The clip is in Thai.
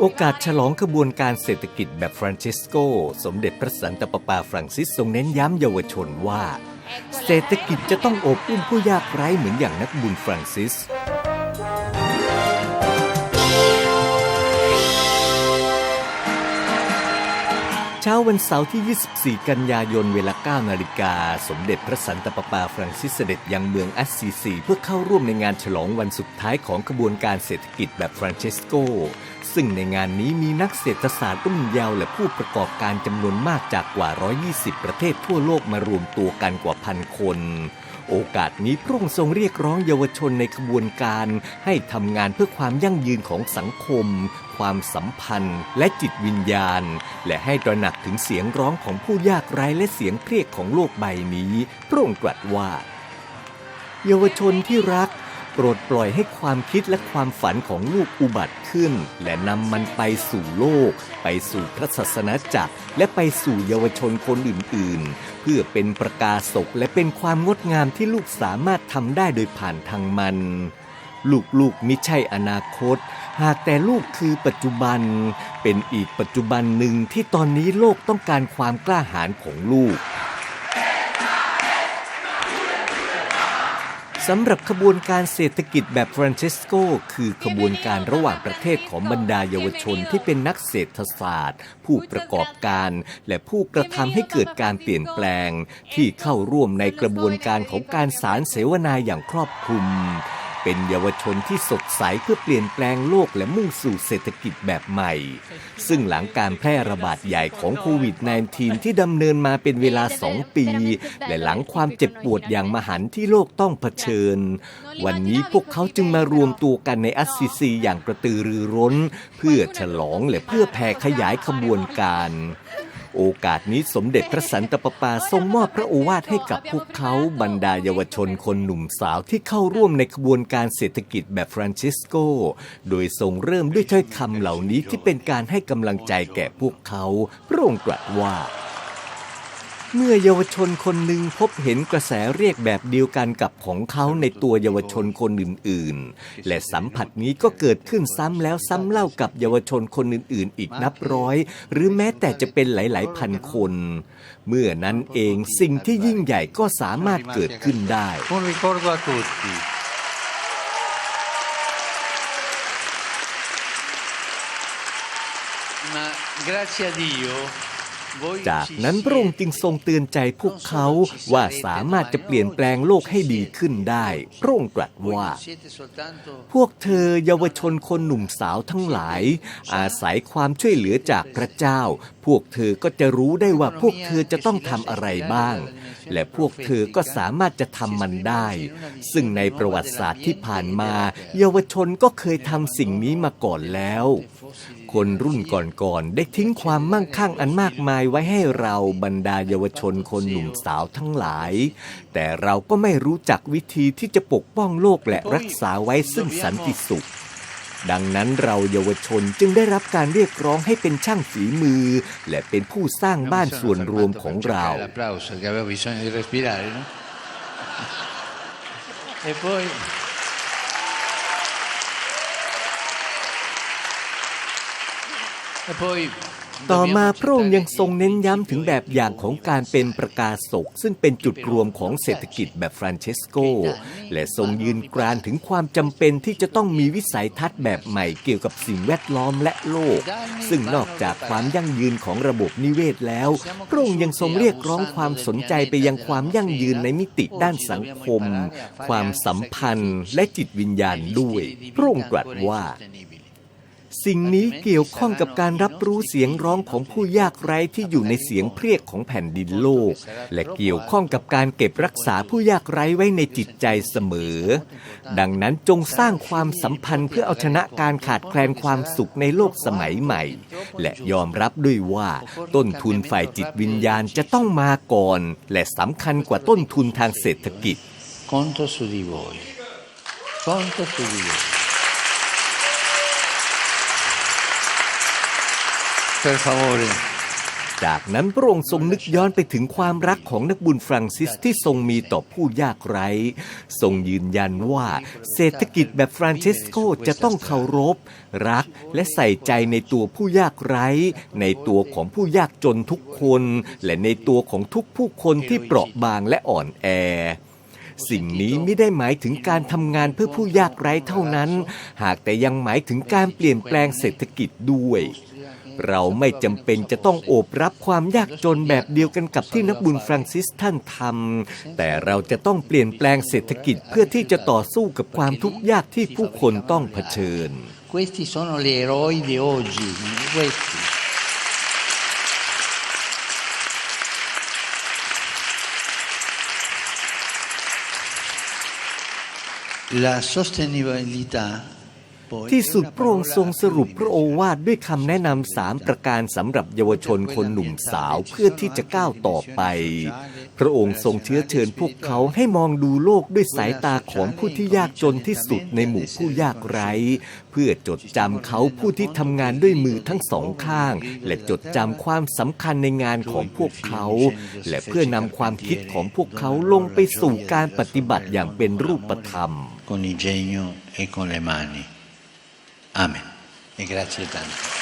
โอกาสฉลองขบวนการเศรษฐกิจแบบฟรานซิสโก สมเด็จพระสันตะปาปาฟรังซิสทรงเน้นย้ำเยาวชนว่า เศรษฐกิจจะต้องอบอุ้มผู้ยากไร้เหมือนอย่างนักบุญฟรังซิส เช้าวันเสาร์ที่ 24 กันยายนเวลา 9 นาฬิกา สมเด็จพระสันตะปาปาฟรังซิสเสด็จยังเมืองอัสซีซี เพื่อเข้าร่วมในงานฉลองวันสุดท้ายของขบวนการเศรษฐกิจแบบฟรานเชสโก ซึ่งในงานนี้มีนักเศรษฐศาสตร์รุ่นเยาว์และผู้ประกอบการจำนวนมากจากกว่า 120 ประเทศทั่วโลกมารวมตัวกันกว่าพันคน โอกาสนี้พระองค์ทรงเรียกร้องเยาวชนในขบวนการ ให้ทำงานเพื่อความยั่งยืนของสังคม ความสัมพันธ์ และจิตวิญญาณ และให้ตระหนักถึงเสียงร้องของผู้ยากไร้และเสียงเพรียกของโลกใบนี้ พระองค์ตรัสว่า เยาวชนที่รัก โปรดปล่อยให้ความคิดและความฝันของลูกอุบัติขึ้น และนำมันไปสู่โลก ไปสู่พระศาสนาจักร และไปสู่เยาวชนคนอื่น ๆ เพื่อเป็นประกาศกและเป็นความงดงามที่ลูกสามารถทำได้โดยผ่านทางมัน ลูกๆมิใช่อนาคต หากแต่ลูกคือปัจจุบัน เป็นอีกปัจจุบันหนึ่งที่ตอนนี้โลกต้องการความกล้าหาญของลูก สำหรับขบวนการเศรษฐกิจแบบฟรานเชสโก คือขบวนการระหว่างประเทศของบรรดาเยาวชนที่เป็นนักเศรษฐศาสตร์ ผู้ประกอบการ และผู้กระทำให้เกิดการเปลี่ยนแปลง ที่เข้าร่วมในกระบวนการของการสารเสวนาอย่างครอบคลุม เป็นเยาวชนที่สดใสเพื่อเปลี่ยนแปลงโลกและมุ่งสู่เศรษฐกิจแบบใหม่ ซึ่งหลังการแพร่ระบาดใหญ่ของโควิด -19 ที่ดำเนินมาเป็นเวลา 2 ปี และหลังความเจ็บปวดอย่างมหันที่โลกต้องเผชิญ วันนี้พวกเขาจึงมารวมตัวกันในอัสซิซีอย่างกระตือรือร้น เพื่อฉลองและเพื่อแผ่ขยายขบวนการ โอกาสนี้สมเด็จพระสันตะปาปาทรงมอบพระโอวาทให้กับพวกเขาบรรดาเยาวชนคนหนุ่มสาวที่เข้าร่วมในขบวนการเศรษฐกิจแบบฟรานซิสโก โดยทรงเริ่มด้วยถ้อยคำเหล่านี้ที่เป็นการให้กำลังใจแก่พวกเขา พระองค์ตรัสว่า เมื่อเยาวชนคนหนึ่งพบเห็นกระแสเรียกแบบเดียวกันกับของเขาในตัวเยาวชนคนอื่นๆ และสัมผัสนี้ก็เกิดขึ้นซ้ำแล้วซ้ำเล่ากับเยาวชนคนอื่นๆ อีกนับร้อย หรือแม้แต่จะเป็นหลายๆ พันคน เมื่อนั้นเองสิ่งที่ยิ่งใหญ่ก็สามารถเกิดขึ้นได้ Un ricordo a tutti. Ma grazie a Dio, จากนั้นพระองค์จึงทรงเตือนใจพวกเขาว่าสามารถจะเปลี่ยนแปลงโลกให้ดีขึ้นได้ พระองค์ตรัสว่า พวกเธอเยาวชนคนหนุ่มสาวทั้งหลาย อาศัยความช่วยเหลือจากพระเจ้า พวกเธอก็จะรู้ได้ว่าพวกเธอจะต้องทำอะไรบ้าง และพวกเธอก็สามารถจะทำมันได้ ซึ่งในประวัติศาสตร์ที่ผ่านมา เยาวชนก็เคยทำสิ่งนี้มาก่อนแล้ว คนรุ่นก่อนๆได้ทิ้งความมั่งคั่งอันมากมายไว้ให้เราบรรดาเยาวชนคนหนุ่มสาวทั้งหลาย แต่เราก็ไม่รู้จักวิธีที่จะปกป้องโลกและรักษาไว้ซึ่งสันติสุขดังนั้นเราเยาวชนจึงได้รับการเรียกร้องให้เป็นช่างฝีมือ และเป็นผู้สร้างบ้านส่วนรวมของเรา L'applauso che aveva bisogno di respirare, no? E poi E poi ต่อมา dobbiamo พระองค์ accettare ยังทรงเน้นย้ำถึง il แบบอย่าง principio ของการเป็นประกาศกซึ่งเป็นจุดรวมของเศรษฐกิจแบบฟรานเชสโก และทรงยืนกรานถึงความจำเป็นที่จะต้องมีวิสัยทัศน์แบบใหม่เกี่ยวกับสิ่งแวดล้อมและโลก ซึ่งนอกจากความยั่งยืนของระบบนิเวศแล้ว พระองค์ยังทรงเรียกร้องความสนใจไปยังความยั่งยืนในมิติด้านสังคม ความสัมพันธ์และจิตวิญญาณด้วย พระองค์ตรัสว่า สิ่งนี้เกี่ยวข้องกับการรับรู้เสียงร้องของผู้ยากไร้ที่อยู่ในเสียงเพรียกของแผ่นดินโลก และเกี่ยวข้องกับการเก็บรักษาผู้ยากไร้ไว้ในจิตใจเสมอ ดังนั้นจงสร้างความสัมพันธ์เพื่อเอาชนะการขาดแคลนความสุขในโลกสมัยใหม่ และยอมรับด้วยว่า ต้นทุนฝ่ายจิตวิญญาณจะต้องมาก่อน และสำคัญกว่าต้นทุนทางเศรษฐกิจ Conto su di voi. Conto su di voi. Per favore, จากนั้นพระองค์ทรงนึกย้อนไปถึงความรักของนักบุญฟรังซิสที่ทรงมีต่อผู้ยากไร้ ทรงยืนยันว่าเศรษฐกิจแบบฟรานเชสโกจะต้องเคารพ รักและใส่ใจในตัวผู้ยากไร้ ในตัวของผู้ยากจนทุกคน และในตัวของทุกผู้คนที่เปราะบางและอ่อนแอสิ่งนี้ไม่ได้หมายถึงการทำงานเพื่อผู้ยากไร้เท่านั้น หากแต่ยังหมายถึงการเปลี่ยนแปลงเศรษฐกิจด้วย เราไม่จำเป็นจะต้องโอบรับความยากจนแบบเดียวกันกับที่นักบุญฟรังซิสท่านทำแต่เราจะต้องเปลี่ยนแปลงเศรษฐกิจเพื่อที่จะต่อสู้กับความทุกข์ยากที่ผู้คนต้องเผชิญ Questi sono gli eroi di oggi, questi. La sostenibilità poi ที่สุดพระองค์ทรงสรุปพระโอวาทด้วยคำแนะนำสามประการสำหรับเยาวชนคนหนุ่มสาวเพื่อที่จะก้าวต่อไป พระองค์ทรงเชื้อเชิญพวกเขาให้มองดูโลกด้วยสายตาของผู้ที่ยากจนที่สุดในหมู่ผู้ยากไร้ เพื่อจดจำเขาผู้ที่ทำงานด้วยมือทั้งสองข้าง และจดจำความสำคัญในงานของพวกเขา และเพื่อนำความคิดของพวกเขาลงไปสู่การปฏิบัติอย่างเป็นรูปธรรม con l'ingegno e con le mani. Amen. E grazie tante.